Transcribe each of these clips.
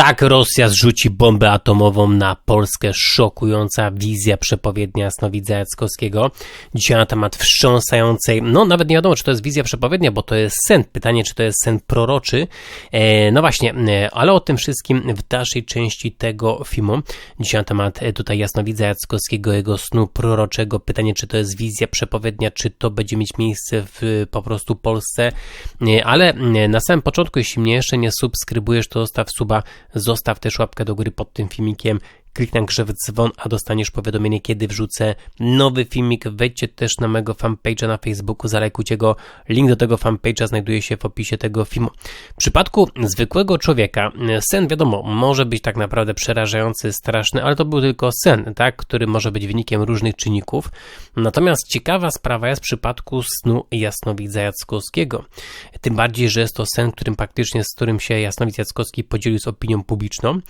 Tak, Rosja zrzuci bombę atomową na Polskę. Szokująca wizja przepowiednia Jasnowidza Jackowskiego. Dzisiaj na temat wstrząsającej, no nawet nie wiadomo, czy to jest wizja przepowiednia, bo to jest sen. Pytanie, czy to jest sen proroczy. E, no właśnie, e, ale o tym wszystkim w dalszej części tego filmu. Dzisiaj na temat e, tutaj Jasnowidza Jackowskiego, jego snu proroczego. Pytanie, czy to jest wizja przepowiednia, czy to będzie mieć miejsce w po prostu Polsce. E, ale e, na samym początku, jeśli mnie jeszcze nie subskrybujesz, to zostaw suba Zostaw też łapkę do góry pod tym filmikiem. Kliknij grze w dzwon, a dostaniesz powiadomienie, kiedy wrzucę nowy filmik. Wejdźcie też na mojego fanpage'a na Facebooku, zalajkujcie go. Link do tego fanpage'a znajduje się w opisie tego filmu. W przypadku zwykłego człowieka, sen wiadomo, może być tak naprawdę przerażający, straszny, ale to był tylko sen, tak, który może być wynikiem różnych czynników. Natomiast ciekawa sprawa jest w przypadku snu jasnowidza Jackowskiego. Tym bardziej, że jest to sen, którym praktycznie, z którym się jasnowidz Jackowski podzielił z opinią publiczną.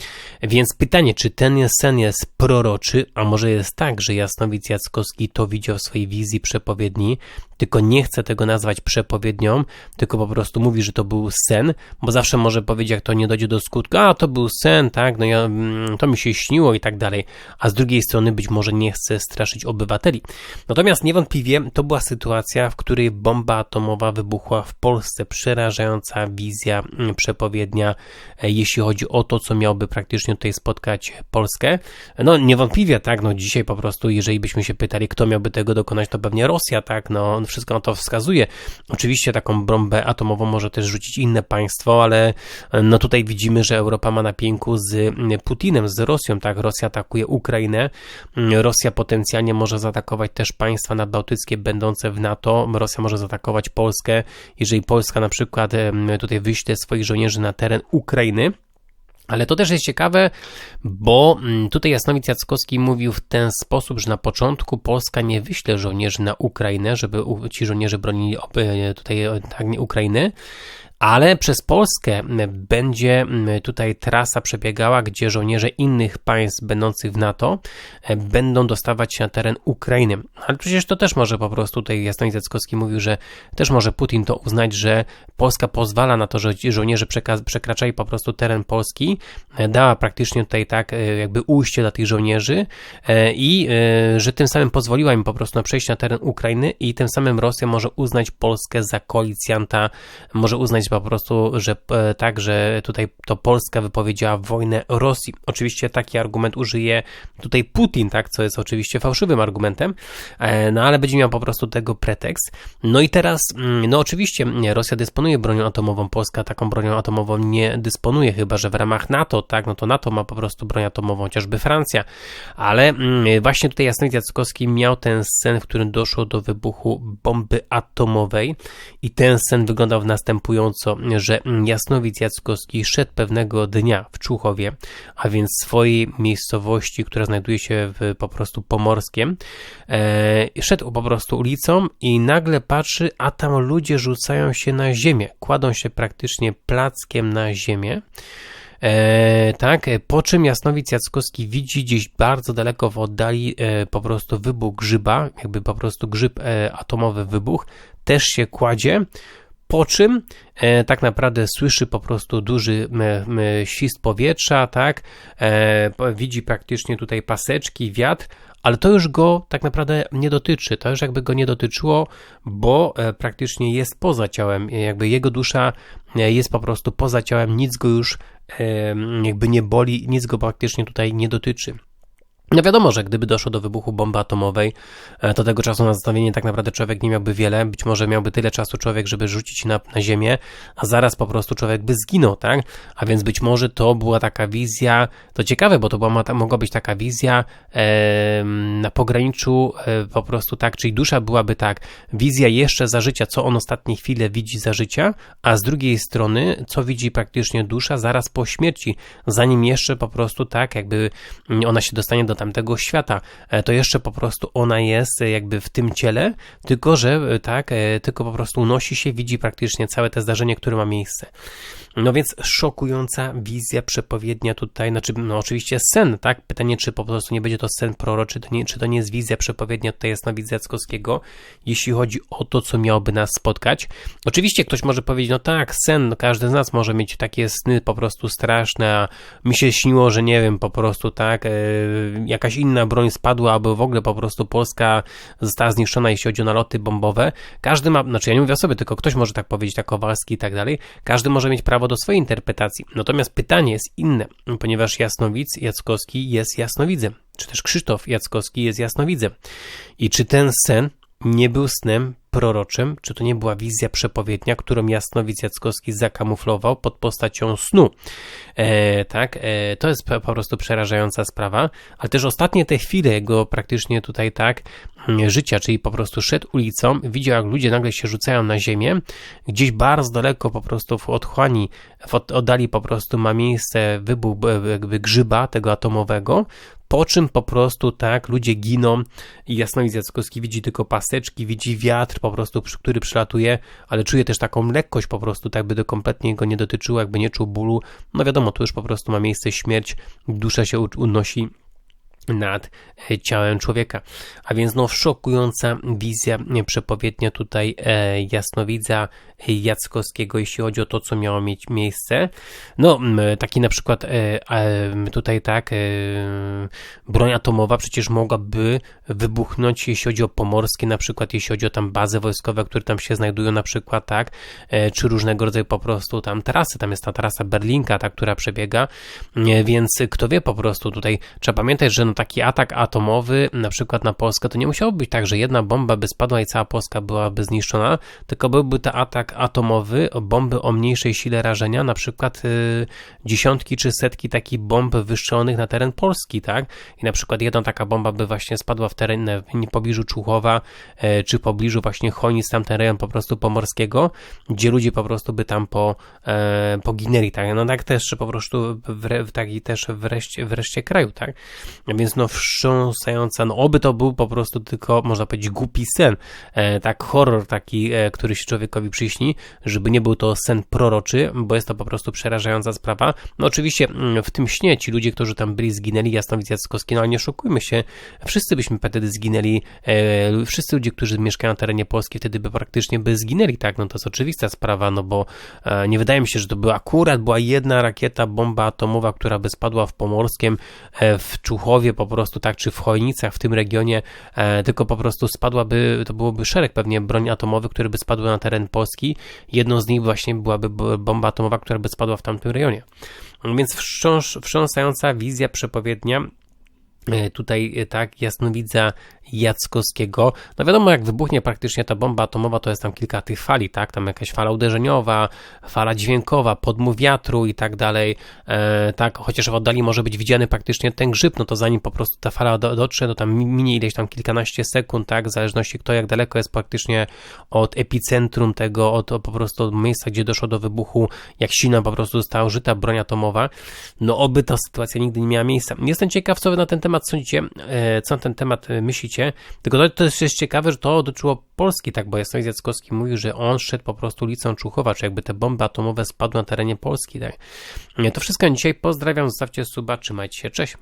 Więc pytanie, czy ten jest sen jest proroczy, a może jest tak, że Jasnowic Jackowski to widział w swojej wizji przepowiedni, tylko nie chce tego nazwać przepowiednią, tylko po prostu mówi, że to był sen, bo zawsze może powiedzieć, jak to nie dojdzie do skutku, a to był sen, tak, no ja, mm, to mi się śniło i tak dalej, a z drugiej strony być może nie chce straszyć obywateli. Natomiast niewątpliwie to była sytuacja, w której bomba atomowa wybuchła w Polsce, przerażająca wizja mm, przepowiednia, e, jeśli chodzi o to, co miałby praktycznie tutaj spotkać Polskę. No niewątpliwie, tak, no dzisiaj po prostu, jeżeli byśmy się pytali, kto miałby tego dokonać, to pewnie Rosja, tak, no wszystko na to wskazuje. Oczywiście taką bombę atomową może też rzucić inne państwo, ale no tutaj widzimy, że Europa ma na pięku z Putinem, z Rosją, tak? Rosja atakuje Ukrainę, Rosja potencjalnie może zaatakować też państwa nadbałtyckie będące w NATO, Rosja może zaatakować Polskę, jeżeli Polska na przykład tutaj wyśle swoich żołnierzy na teren Ukrainy, ale to też jest ciekawe, bo mm, tutaj Jasnowic Jackowski mówił w ten sposób, że na początku Polska nie wyśle żołnierzy na Ukrainę, żeby ci żołnierze bronili tutaj tak, Ukrainy, ale przez Polskę będzie tutaj trasa przebiegała, gdzie żołnierze innych państw będących w NATO e, będą dostawać się na teren Ukrainy. Ale przecież to też może po prostu, tutaj Jasnowic Jackowski mówił, że też może Putin to uznać, że Polska pozwala na to, że żołnierze przekraczali po prostu teren Polski, e, dała praktycznie tutaj tak e, jakby ujście dla tych żołnierzy i że tym samym pozwoliła im po prostu na przejście na teren Ukrainy i tym samym Rosja może uznać Polskę za koalicjanta, może uznać po prostu, że e, tak, że tutaj to Polska wypowiedziała wojnę Rosji. Oczywiście taki argument użyje tutaj Putin, tak, co jest oczywiście fałszywym argumentem, e, no ale będzie miał po prostu tego pretekst. No i teraz, mm, no oczywiście Rosja dysponuje bronią atomową, Polska taką bronią atomową nie dysponuje, chyba że w ramach NATO, tak, no to NATO ma po prostu broń atomową, chociażby Francja, ale mm, właśnie tutaj Jasnowic Jackowski miał ten sen, w którym doszło do wybuchu bomby atomowej i ten sen wyglądał następująco że Jasnowic Jackowski szedł pewnego dnia w Czuchowie, a więc swojej miejscowości, która znajduje się w po prostu Pomorskiem, e, szedł po prostu ulicą i nagle patrzy, a tam ludzie rzucają się na ziemię, kładą się praktycznie plackiem na ziemię. E, tak, po czym Jasnowic Jackowski widzi gdzieś bardzo daleko w oddali e, po prostu wybuch grzyba, jakby po prostu grzyb e, atomowy wybuch, też się kładzie, po czym e, tak naprawdę słyszy po prostu duży e, świst powietrza, tak, e, widzi praktycznie tutaj paseczki, wiatr, ale to już go tak naprawdę nie dotyczy, to już jakby go nie dotyczyło, bo e, praktycznie jest poza ciałem, jakby jego dusza e, jest po prostu poza ciałem, nic go już e, jakby nie boli, nic go praktycznie tutaj nie dotyczy. No wiadomo, że gdyby doszło do wybuchu bomby atomowej, e, to tego czasu na zastanowienie tak naprawdę człowiek nie miałby wiele, być może miałby tyle czasu człowiek, żeby rzucić na, na ziemię, a zaraz po prostu człowiek by zginął, tak? A więc być może to była taka wizja, to ciekawe, bo to była, mogła być taka wizja e, na pograniczu e, po prostu tak, czyli dusza byłaby tak, wizja jeszcze za życia, co on ostatnie chwile widzi za życia, a z drugiej strony, co widzi praktycznie dusza zaraz po śmierci, zanim jeszcze po prostu tak, jakby ona się dostanie do tamtego świata. E, to jeszcze po prostu ona jest e, jakby w tym ciele, tylko że e, tak, tylko po prostu unosi się, widzi praktycznie całe te zdarzenie, które ma miejsce. No więc szokująca wizja przepowiednia tutaj, znaczy no oczywiście sen, tak? Pytanie, czy po prostu nie będzie to sen proroczy, to nie, czy to nie jest wizja przepowiednia tutaj Jasnowidza Jackowskiego, jeśli chodzi o to, co miałoby nas spotkać. Oczywiście ktoś może powiedzieć, no tak, sen, no każdy z nas może mieć takie sny po prostu straszne, a mi się śniło, że nie wiem, po prostu tak, jakaś inna broń spadła, albo w ogóle po prostu Polska została zniszczona, jeśli chodzi o naloty bombowe. Każdy ma, znaczy ja nie mówię o sobie, tylko ktoś może tak powiedzieć, tak Kowalski i tak dalej. Każdy może mieć prawo do swojej interpretacji. Natomiast pytanie jest inne, ponieważ Jasnowidz Jackowski jest jasnowidzem, czy też Krzysztof Jackowski jest jasnowidzem. I czy ten sen nie był snem proroczym, czy to nie była wizja przepowiednia, którą Jasnowic Jackowski zakamuflował pod postacią snu. E, tak, e, to jest po prostu przerażająca sprawa, ale też ostatnie te chwile jego praktycznie tutaj tak życia, czyli po prostu szedł ulicą, widział jak ludzie nagle się rzucają na ziemię, gdzieś bardzo daleko po prostu w otchłani, w oddali po prostu ma miejsce wybuch jakby grzyba tego atomowego, po czym po prostu tak ludzie giną i Jasnowidz Jackowski widzi tylko paseczki, widzi wiatr po prostu, który przylatuje, ale czuje też taką lekkość po prostu, tak by to kompletnie go nie dotyczyło, jakby nie czuł bólu. No wiadomo, tu już po prostu ma miejsce śmierć, dusza się unosi nad e, ciałem człowieka. A więc no szokująca wizja e, przepowiednia tutaj e, jasnowidza Jackowskiego, jeśli chodzi o to, co miało mieć miejsce. No, taki na przykład e, tutaj tak, e, broń atomowa przecież mogłaby wybuchnąć, jeśli chodzi o pomorskie, na przykład jeśli chodzi o tam bazy wojskowe, które tam się znajdują, na przykład tak, e, czy różnego rodzaju po prostu tam trasy, tam jest ta trasa Berlinka, ta, która przebiega, więc kto wie po prostu tutaj, trzeba pamiętać, że no taki atak atomowy, na przykład na Polskę, to nie musiało być tak, że jedna bomba by spadła i cała Polska byłaby zniszczona, tylko byłby to atak atomowy, bomby o mniejszej sile rażenia, na przykład y, dziesiątki czy setki takich bomb wystrzelonych na teren Polski, tak? I na przykład jedna taka bomba by właśnie spadła w teren w pobliżu Czuchowa, y, czy pobliżu właśnie Chonic, tamten rejon po prostu pomorskiego, gdzie ludzie po prostu by tam po, y, poginęli, tak? No tak też po prostu w, w taki też wreszcie, wreszcie kraju, tak? Więc no wstrząsająca, no oby to był po prostu tylko, można powiedzieć, głupi sen, e, tak horror taki, e, który się człowiekowi przyśni, żeby nie był to sen proroczy, bo jest to po prostu przerażająca sprawa. No oczywiście mm, w tym śnie ci ludzie, którzy tam byli, zginęli, Jasnowic Jackowski, no ale nie oszukujmy się, wszyscy byśmy wtedy zginęli, e, wszyscy ludzie, którzy mieszkają na terenie Polski, wtedy by praktycznie by zginęli, tak, no to jest oczywista sprawa, no bo e, nie wydaje mi się, że to była akurat była jedna rakieta, bomba atomowa, która by spadła w Pomorskiem, e, w Czuchowie po prostu, tak, czy w Chojnicach, w tym regionie, e, tylko po prostu spadłaby, to byłoby szereg pewnie broni atomowych, które by spadły na teren Polski, Jedną z nich właśnie byłaby bomba atomowa, która by spadła w tamtym rejonie. Więc wstrząs, wstrząsająca wizja przepowiednia tutaj e, tak jasnowidza Jackowskiego. No wiadomo, jak wybuchnie praktycznie ta bomba atomowa, to jest tam kilka tych fali, tak? Tam jakaś fala uderzeniowa, fala dźwiękowa, podmuch wiatru i tak dalej, e, tak? Chociaż w oddali może być widziany praktycznie ten grzyb, no to zanim po prostu ta fala do, dotrze, to tam minie ileś tam kilkanaście sekund, tak? W zależności kto jak daleko jest praktycznie od epicentrum tego, od, od po prostu od miejsca, gdzie doszło do wybuchu, jak silna po prostu została użyta broń atomowa. No oby ta sytuacja nigdy nie miała miejsca. Jestem ciekaw, co wy na ten temat sądzicie, e, co na ten temat e, myślicie, tylko to, jest ciekawe, że to dotyczyło Polski, tak, bo Jasnowic Jackowski mówił, że on szedł po prostu ulicą Czuchowa, czy jakby te bomby atomowe spadły na terenie Polski, tak. To wszystko na dzisiaj, pozdrawiam, zostawcie suba, trzymajcie się, cześć.